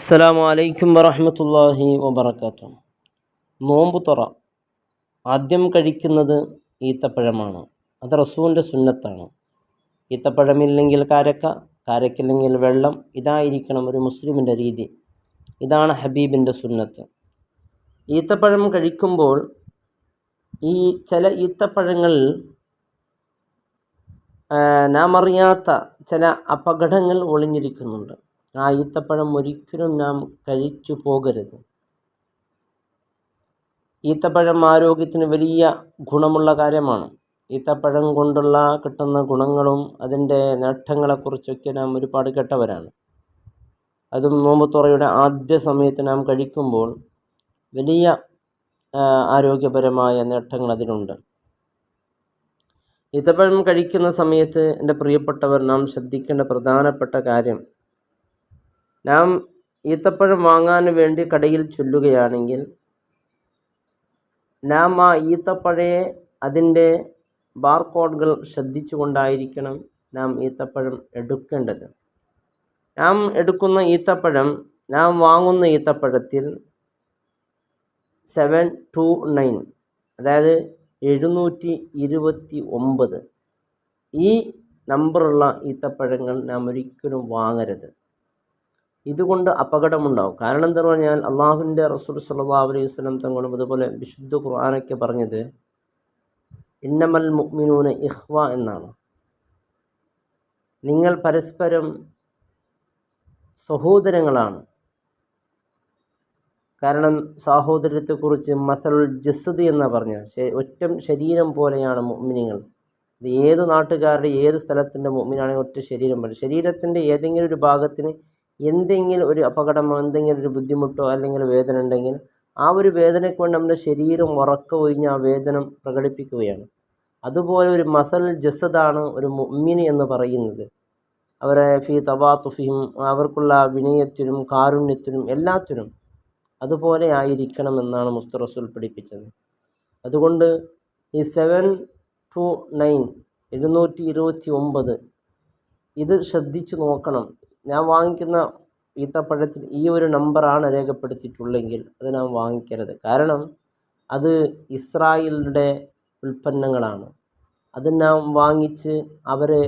അസ്സലാമു അലൈക്കും വറഹമത്തല്ലാഹി നോമ്പ് തുറ ആദ്യം കഴിക്കുന്നത് ഈത്തപ്പഴമാണ്. അത് റസൂലിന്റെ സുന്നത്താണ്. ഈത്തപ്പഴമില്ലെങ്കിൽ കാരക്ക കാരക്കില്ലെങ്കിൽ വെള്ളം ഇതായിരിക്കണം ഒരു മുസ്ലിമിന്റെ രീതി. ഇതാണ് ഹബീബിന്റെ സുന്നത്ത്. ഈത്തപ്പഴം കഴിക്കുമ്പോൾ ഈ ചില ഈത്തപ്പഴങ്ങളിൽ നാം അറിയാത്ത ചില അപകടങ്ങൾ ഒളിഞ്ഞിരിക്കുന്നുണ്ട്. ആ ഈത്തപ്പഴം ഒരിക്കലും നാം കഴിച്ചു പോകരുത്. ഈത്തപ്പഴം ആരോഗ്യത്തിന് വലിയ ഗുണമുള്ള കാര്യമാണ്. ഈത്തപ്പഴം കൊണ്ടുള്ള കിട്ടുന്ന ഗുണങ്ങളും അതിന്റെ നേട്ടങ്ങളെക്കുറിച്ചൊക്കെ നാം ഒരുപാട് കേട്ടവരാണ്. അതും നോമ്പുത്തുറയുടെ ആദ്യ സമയത്ത് നാം കഴിക്കുമ്പോൾ വലിയ ആരോഗ്യപരമായ നേട്ടങ്ങൾ അതിനുണ്ട് ഈത്തപ്പഴം കഴിക്കുന്ന സമയത്ത് എന്റെ പ്രിയപ്പെട്ടവർ നാം ശ്രദ്ധിക്കേണ്ട പ്രധാനപ്പെട്ട കാര്യം നാം ഈത്തപ്പഴം വാങ്ങാൻ വേണ്ടി കടയിൽ ചൊല്ലുകയാണെങ്കിൽ നാം ആ ഈത്തപ്പഴയെ അതിന്റെ ബാർകോഡുകൾ ശ്രദ്ധിച്ചുകൊണ്ടായിരിക്കണം നാം ഈത്തപ്പഴം എടുക്കേണ്ടത്. നാം എടുക്കുന്ന ഈത്തപ്പഴം നാം വാങ്ങുന്ന ഈത്തപ്പഴത്തിൽ സെവൻ ടു നയൻ അതായത് എഴുന്നൂറ്റി ഇരുപത്തി ഒമ്പത്. ഈ നമ്പറുള്ള ഈത്തപ്പഴങ്ങൾ നാം ഒരിക്കലും വാങ്ങരുത്. ഇതുകൊണ്ട് അപകടമുണ്ടാവും. കാരണം എന്താ പറഞ്ഞാൽ അള്ളാഹുവിന്റെ റസൂൽ സല്ലാ അലൈഹി വസ്ലം തങ്ങളും അതുപോലെ വിശുദ്ധ ഖുർആാനൊക്കെ പറഞ്ഞത് ഇന്നമൽ മുഅ്മിനൂന ഇഹ്വ എന്നാണ്. നിങ്ങൾ പരസ്പരം സഹോദരങ്ങളാണ്. കാരണം സാഹോദര്യത്തെക്കുറിച്ച് മസലുൽ ജസ്സദ് എന്ന് പറഞ്ഞ ഒറ്റ ശരീരം പോലെയാണ് മുഅ്മിനിങ്ങൾ ഇത് ഏത് നാട്ടുകാരുടെ ഏത് സ്ഥലത്തിന്റെ മുഅ്മിനാണെങ്കിൽ ഒറ്റ ശരീരം പോലെ. ശരീരത്തിന്റെ ഏതെങ്കിലും ഒരു ഭാഗത്തിന് എന്തെങ്കിലും ഒരു അപകടമോ എന്തെങ്കിലും ഒരു ബുദ്ധിമുട്ടോ അല്ലെങ്കിൽ വേദന ഉണ്ടെങ്കിൽ ആ ഒരു വേദനയ്ക്ക് കൊണ്ട് നമ്മുടെ ശരീരം ഉറക്ക ഒഴിഞ്ഞ് ആ വേദന പ്രകടിപ്പിക്കുകയാണ്. അതുപോലെ ഒരു മസൽ ജസദാണ് ഒരു മുമ്മിനി എന്ന് പറയുന്നത്. അവരെ ഫി തവാത്തുഫിയും അവർക്കുള്ള വിനയത്തിനും കാരുണ്യത്തിനും എല്ലാത്തിനും അതുപോലെ ആയിരിക്കണം എന്നാണ് മുസ്തറസുൽ പഠിപ്പിച്ചത്. അതുകൊണ്ട് ഈ സെവൻ ടു നയൻ എഴുന്നൂറ്റി ഇരുപത്തി ഒമ്പത് ഇത് ശ്രദ്ധിച്ചു നോക്കണം. ഞാൻ വാങ്ങിക്കുന്ന ഈത്തപ്പഴത്തിൽ ഈ ഒരു നമ്പറാണ് രേഖപ്പെടുത്തിയിട്ടുള്ളെങ്കിൽ അത് ഞാൻ വാങ്ങിക്കരുത്. കാരണം അത് ഇസ്രായേലിന്റെ ഉൽപ്പന്നങ്ങളാണ്. അത് ഞാൻ വാങ്ങിച്ച് അവരെ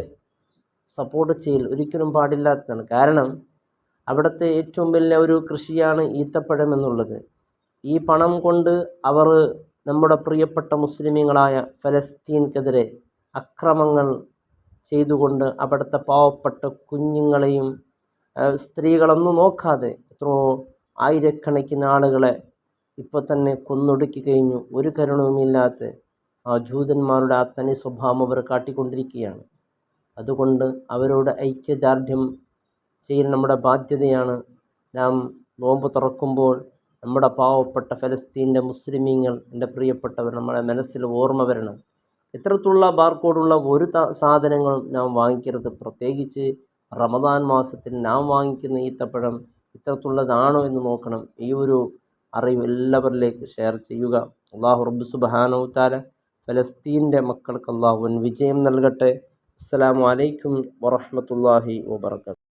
സപ്പോർട്ട് ചെയ്യൽ ഒരിക്കലും പാടില്ലാത്തതാണ്. കാരണം അവിടുത്തെ ഏറ്റവും വലിയ ഒരു കൃഷിയാണ് ഈത്തപ്പഴം എന്നുള്ളത്. ഈ പണം കൊണ്ട് അവർ നമ്മുടെ പ്രിയപ്പെട്ട മുസ്ലിമീങ്ങളായ ഫലസ്തീൻക്കെതിരെ അക്രമങ്ങൾ ചെയ്തുകൊണ്ട് അവിടുത്തെ പാവപ്പെട്ട കുഞ്ഞുങ്ങളെയും സ്ത്രീകളൊന്നും നോക്കാതെ എത്രയോ ആയിരക്കണക്കിന് ആളുകളെ ഇപ്പോൾ തന്നെ കൊന്നൊടുക്കി കഴിഞ്ഞു. ഒരു കരുണവുമില്ലാത്ത ആ ജൂതന്മാരുടെ ആ തനി സ്വഭാവം അവർ കാട്ടിക്കൊണ്ടിരിക്കുകയാണ്. അതുകൊണ്ട് അവരോട് ഐക്യദാർഢ്യം ചെയ്യൽ നമ്മുടെ ബാധ്യതയാണ്. നാം നോമ്പ് തുറക്കുമ്പോൾ നമ്മുടെ പാവപ്പെട്ട ഫലസ്തീന്റെ മുസ്ലിമീങ്ങൾ എന്റെ പ്രിയപ്പെട്ടവർ നമ്മുടെ മനസ്സിൽ ഓർമ്മ വരണം. ഇത്തരത്തിലുള്ള ബാർകോഡുള്ള ഒരു സാധനങ്ങളും നാം വാങ്ങിക്കരുത്. പ്രത്യേകിച്ച് റമദാൻ മാസത്തിൽ നാം വാങ്ങിക്കുന്ന ഈത്തപ്പഴം ഇത്തരത്തിലുള്ളതാണോ എന്ന് നോക്കണം. ഈ ഒരു അറിവ് എല്ലാവരിലേക്ക് ഷെയർ ചെയ്യുക. അള്ളാഹു റബ്ബ് സുബാനോ താല ഫലസ്തീന്റെ മക്കൾക്ക് അള്ളാഹുൻ വിജയം നൽകട്ടെ. അസ്സാം വലൈക്കും വറഹമത്തല്ലാഹി വാബർക്കാത്തു